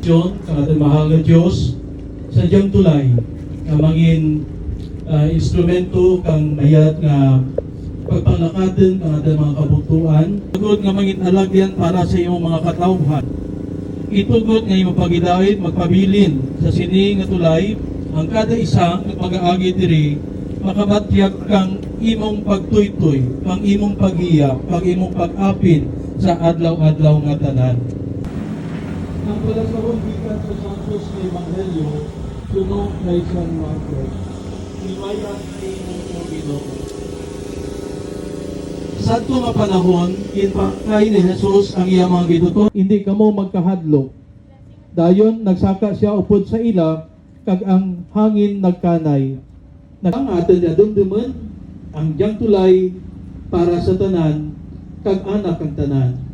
Diyon, ang ating mahal na Diyos, sa diyang tulay, nga mangin ah, instrumento kang mayat nga pagpanglakatin ang ating mga kabutuan. Tugod nga mangin alagyan para sa iyong mga katawhan. Itugod nga iyong pagidawit, magpabilin sa sini nga tulay, ang kada isa nga mag-aagi diri, makabatyag kang imong pagtuytoy, kang imong pag-iya, kang imong pag-apin sa adlaw-adlaw nga tanan. Ang pala sa gikan sa Santos ni Evangelio, suno kay San Marcos, iwayan ni Mong Ginoo. Sa nga panahon, kay ni Jesus ang iyang mga gituto, hindi kamo magkahadlok. Dayon, nagsaka siya upod sa ila, kag ang hangin nagkanay. Nag- Ang atin niya dumduman, ang diyang tulay para sa tanan, kag anak ang tanan.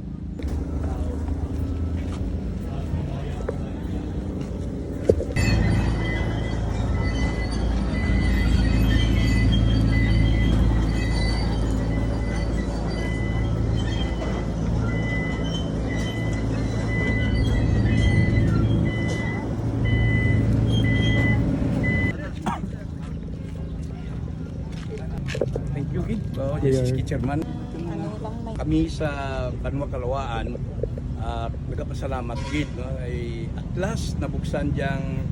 Si Chairman. Kami sa Banwa Kalawaan, uh, nagapasalamat, Gid. No? Ay, at last, nabuksan diyang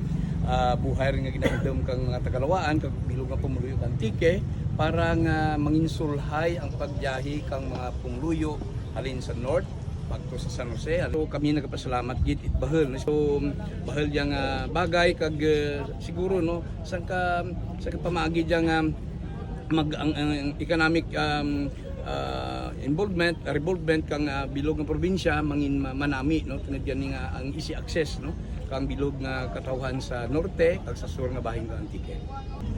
ah, buhay nga ginagdam kang mga Tagalawaan, kag bilog nga pumuluyo kang tike, para nga manginsulhay ang pagbiyahe kang mga pumuluyo halin sa North, pagto sa San Jose. So kami nagapasalamat gid it bahel. So bahel yang ah, bagay kag ah, siguro no sang ka sa pamaagi diyang ah, mag ang, ang- economic um, uh, involvement revolvement kang uh, bilog ng probinsya mangin ma- manami no? Tungod yan nga ang easy access no? Kang bilog nga katawhan sa norte kag sa sur nga bahin nga antike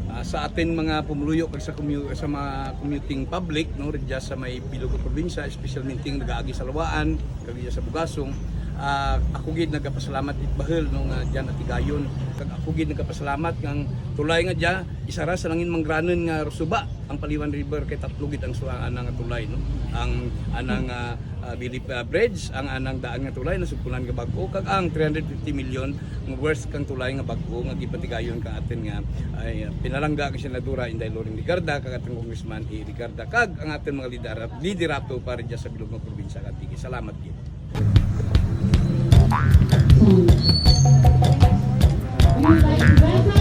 Ah, sa atin mga pumuluyo kag sa commu- sa mga commuting public no? Redya sa may bilog nga probinsya especially ting nagaagi sa Lawaan kag diya sa Bugasong Ah, ako gid nagapasalamat it bahel no nga diyan at tigayon kag ako gid nagapasalamat kang tulay nga diya isara sa langin mangranon nga suba ang Paliwan River kay tatlo gid ang suha anang tulay no? Ang anang uh, Bilip ah, Bridge ang anang daan nga tulay na supulan nga bag-o kag ang 350 million nga worth kang tulay nga bag-o nga gipatigayon ka atin nga ay ah, pinalangga ka senadora Inday Loring Ligarda kag ating congressman E. Ligarda kag ang ating mga lider liderato para diya sa bilog nga probinsya Katigi salamat gid We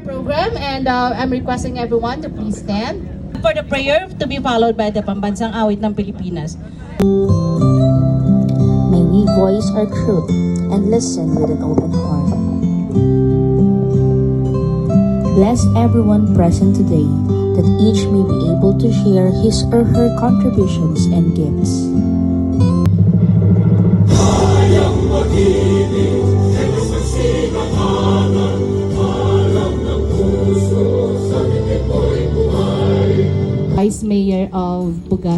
program and uh, I'm requesting everyone to please stand. for the prayer to be followed by the pambansang awit ng Pilipinas. May we voice our truth and listen with an open heart. Bless everyone present today that each may be able to share his or her contributions and gifts.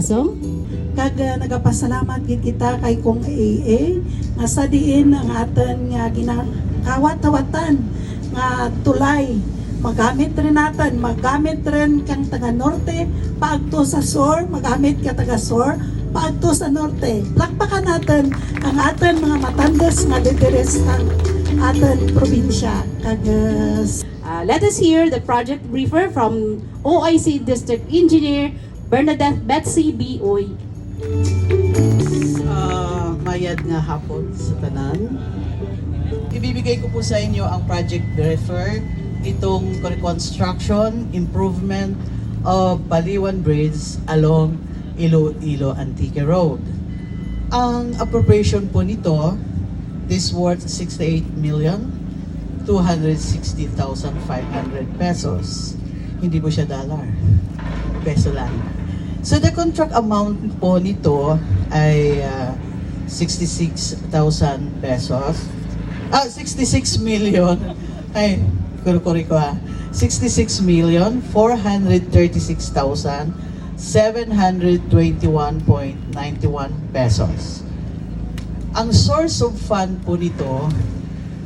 Bugasong. kag uh, nagapasalamat gid kita kay kong AA nga sa diin ang aton nga ginakawat-tawatan nga tulay. Magamit rin natin magamit rin kang taga norte paagto sa sur magamit ka taga sur paagto sa norte. Lakpakan natin ang aton mga matandas nga lideres ng aton probinsya. Kag uh, Uh, let us hear the project briefer from OIC District Engineer Bernadette Betsy B. Oy. Ah, mayad nga hapon sa tanan. Ibibigay ko po sa inyo ang project refer itong reconstruction, improvement of Baliwan Bridge along Iloilo Antique Road. Ang appropriation po nito, this worth 68 million 260,500 pesos. Hindi po siya dollar. Peso lang. So the contract amount po nito ay ah, 66,000 pesos. Ah, 66 million. Ay, kuro-kuri ko ah. 66 million 436,000 721.91 pesos. Ang source of fund po nito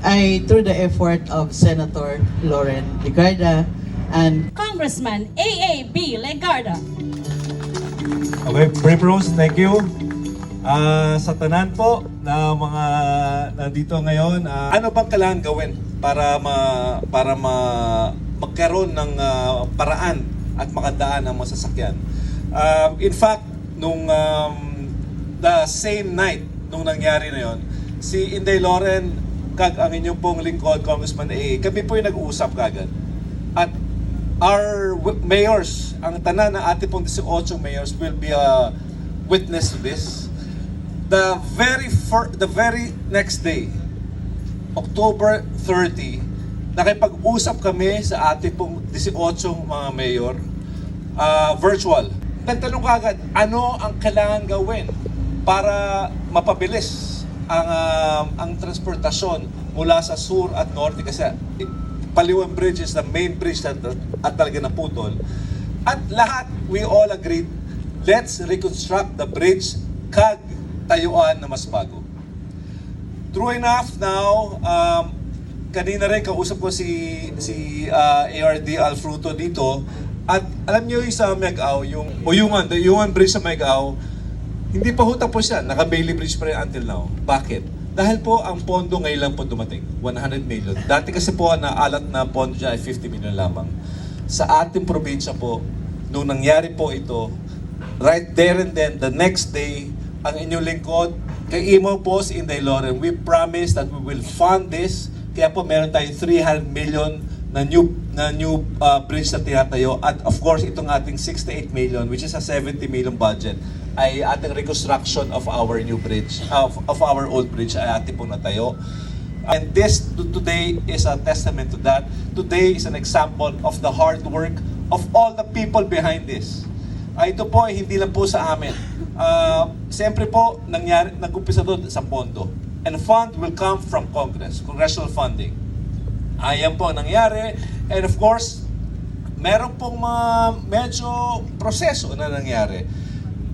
ay through the effort of Senator Lauren Ligarda and Congressman A.A.B. Legarda. Okay, Brave thank you. Ah, sa tanan po na mga nandito ngayon, ah, ano bang kailangan gawin para ma para ma magkaroon ng ah, paraan at makadaan ang mga sasakyan? Um, in fact, nung um, the same night nung nangyari na yon, si Inday Loren kag ang inyong pong lingkod, Congressman A, kami po yung nag-uusap kagad. Our mayors, ang tanan na ating pong 18 mayors will be a witness to this. The very fir- the very next day, October 30, nakipag-usap kami sa ating pong 18 mga mayor, ah, virtual. Nagtanong kagad, ano ang kailangan gawin para mapabilis ang ah, ang transportasyon mula sa sur at norte kasi Paliwan Bridge is the main bridge that, at talaga naputol. At lahat, we all agreed, let's reconstruct the bridge kag tayuan na mas bago. True enough now, um, kanina rin kausap ko si si uh, ARD Alfruto dito at alam niyo yung sa Megaw, yung Uyungan, the Uyungan Bridge sa Megaw, hindi pa ho tapos yan. Naka-Bailey Bridge pa rin until now. Bakit? Dahil po ang pondo ngayon lang po dumating, 100 million. Dati kasi po ang naalat na pondo dyan ay 50 million lamang. Sa ating probinsya po, nung nangyari po ito, right there and then, the next day, ang inyong lingkod, kay Imo po si Inday Loren, we promise that we will fund this. Kaya po meron tayong 300 million na new na new uh, bridge na tinatayo at of course itong ating 68 million which is a 70 million budget ay ating reconstruction of our new bridge of, of our old bridge ay ating pong natayo and this to- today is a testament to that today is an example of the hard work of all the people behind this Ah, ito po ay hindi lang po sa amin. Ah, Siyempre po, nangyari, nag-umpisa doon sa pondo. And fund will come from Congress, congressional funding. Ayan po ang nangyari. And of course, meron pong mga medyo proseso na nangyari.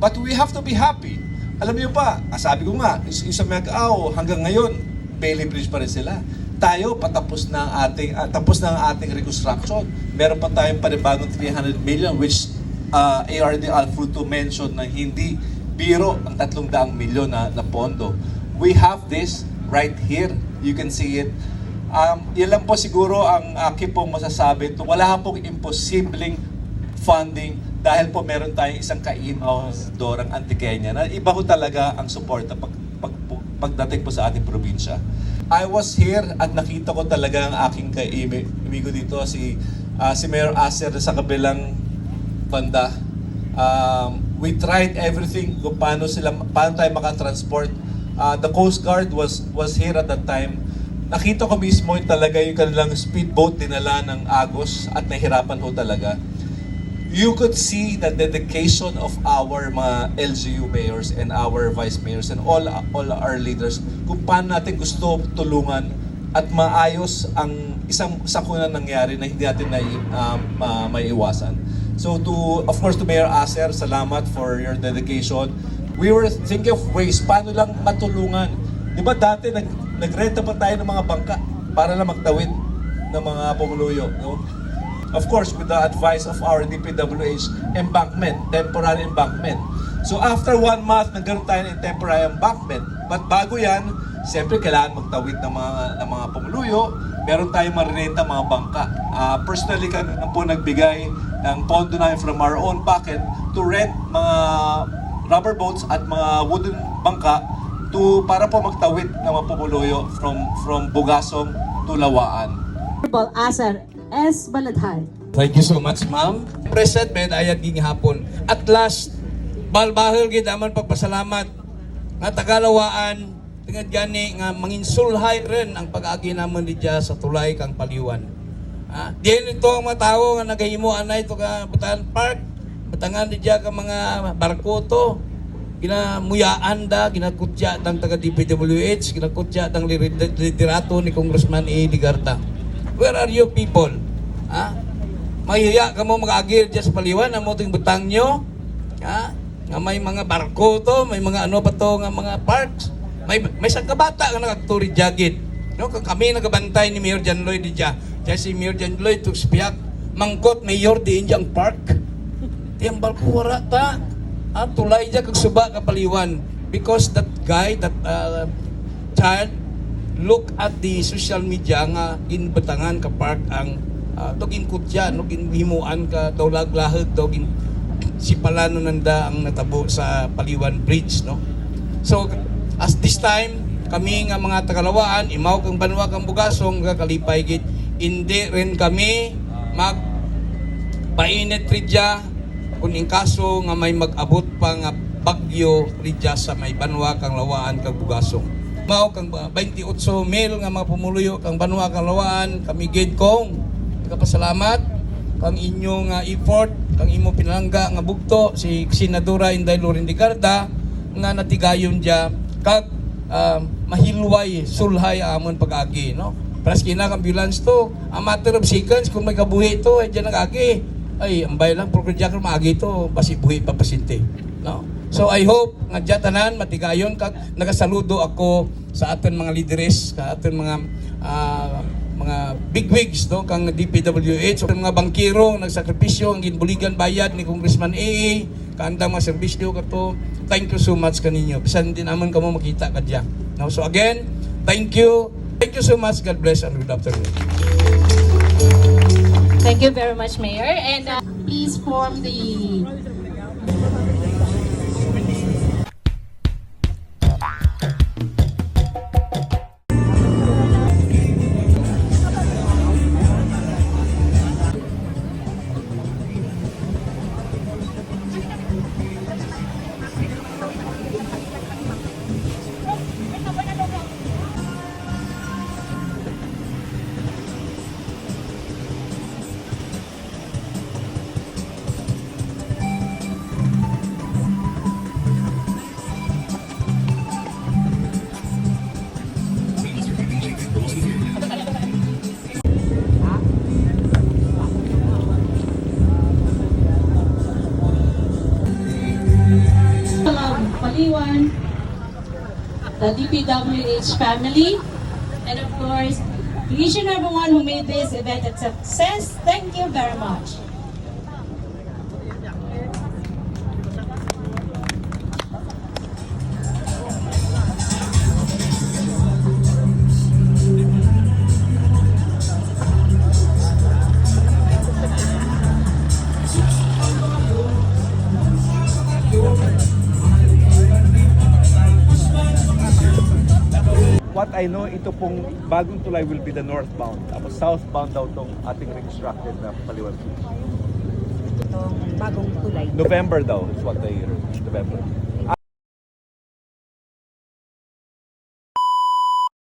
But we have to be happy. Alam niyo pa, ah, sabi ko nga, sa Macau, hanggang ngayon, Bailey Bridge pa rin sila. Tayo, patapos na ang ating, ah, tapos na ang ating reconstruction. Meron pa tayong panibagong 300 million, which uh, ARD Alfruto mentioned na hindi biro ang 300 milyon na, na pondo. We have this right here. You can see it. Um, yan lang po siguro ang aking pong masasabi. To, wala pong imposibleng funding dahil po meron tayong isang kaimaw dorang anti-Kenya na iba ko talaga ang suporta pag, pag, pagdating po sa ating probinsya. I was here at nakita ko talaga ang aking kaibigo dito si ah, si Mayor Aser sa kabilang banda. Um, we tried everything kung paano sila paano tayo makatransport. Uh, the Coast Guard was was here at that time. Nakita ko mismo yung talaga yung kanilang speedboat dinala ng Agos at nahirapan ho talaga. You could see the dedication of our mga LGU mayors and our vice mayors and all all our leaders kung paano natin gusto tulungan at maayos ang isang sakuna nangyari na hindi natin na um, ma- maiiwasan. So to, of course, to Mayor Aser, salamat for your dedication. We were thinking of ways, paano lang matulungan. Di ba dati nag, nagrenta pa tayo ng mga bangka para lang magtawid ng mga pumuluyo. No? Of course, with the advice of our DPWH embankment, temporary embankment. So after one month, nagkaroon tayo ng temporary embankment. But bago yan, siyempre kailangan magtawid ng mga, ng mga pumuluyo. Meron tayong marirenta mga bangka. Ah, personally, kami po nagbigay ng pondo namin from our own pocket to rent mga rubber boats at mga wooden bangka to para po magtawid ng mga pumuluyo from from Bugasong to Lawaan. Honorable Asar S. Baladhay. Thank you so much, ma'am. Presentment ayat ging hapon. At last, balbahal gid aman pagpasalamat nga tagalawaan tingad gani nga manginsulhay rin ang pag-agi naman didya sa tulay kang paliwan. Ah, diyan ito ang mga tao nga nagahimo anay to ka Butahan Park Matangan di ka mga barko to. Ginamuyaan da, ginakutya ng taga DPWH, ginakutya ng lirid- literato ni Congressman A. Ligarta. Where are you people? Ha? Mahiya ka mo mag-agir dyan sa paliwan, ang muting butang nyo. Ha? Nga may mga barko to, may mga ano pa to, nga mga parks. May, may isang kabata nga nagturi jagit. No, kami nagabantay ni Mayor John Lloyd di dya. Kaya si Mayor John Lloyd tuk spiyak, mangkot Mayor di Indiang Park. Tiyang barko wara ta. Ah, tulay dya kag suba ka paliwan. Because that guy, that uh, child, look at the social media nga ginbatangan ka park ang uh, to ginkutya no ginhimuan ka daw laglahag daw gin si palano nanda ang natabo sa Paliwan Bridge no so as this time kami nga mga tagalawaan imaw kang banwa kang bugasong nga kalipay gid hindi rin kami mag painit ridya kung in kaso nga may mag-abot pa nga bagyo ridya sa may banwa kang lawaan kang bugasong. Mao kang ba- 28 mil nga mga pumuluyo kang banwa kang lawaan kami gid kong nagapasalamat. Kang inyong nga effort kang imo pinalangga nga bugto si Senadora Inday Loren de Garda nga natigayon dia kag ah, mahilway sulhay amon pag-agi no? Pras kina kang ambulance to, a matter of seconds kung may kabuhi to, ay dyan nag-agi. Ay, ambay lang, pero kaya kang maagi to, basi buhi pa. No? So I hope nga dyan matigayon kag nagasaludo ako sa aton mga leaders, sa aton mga ah, mga bigwigs no? Kang DPWH o mga bangkiro nagsakripisyo ang ginbuligan bayad ni Congressman AA kaandang mga serbisyo kato thank you so much kaninyo. Bisan din naman kamo makita kadya no? So again thank you. Thank you so much. God bless and good afternoon Thank you very much, Mayor. And uh, Please form the um, Paliwan, the DPWH family, and of course, each and everyone who made this event a success. Thank you very much. I know, ito pong bagong tulay will be the northbound. Tapos southbound daw tong ating reconstructed na Paliwan. Itong bagong tulay. November daw is what I heard. November.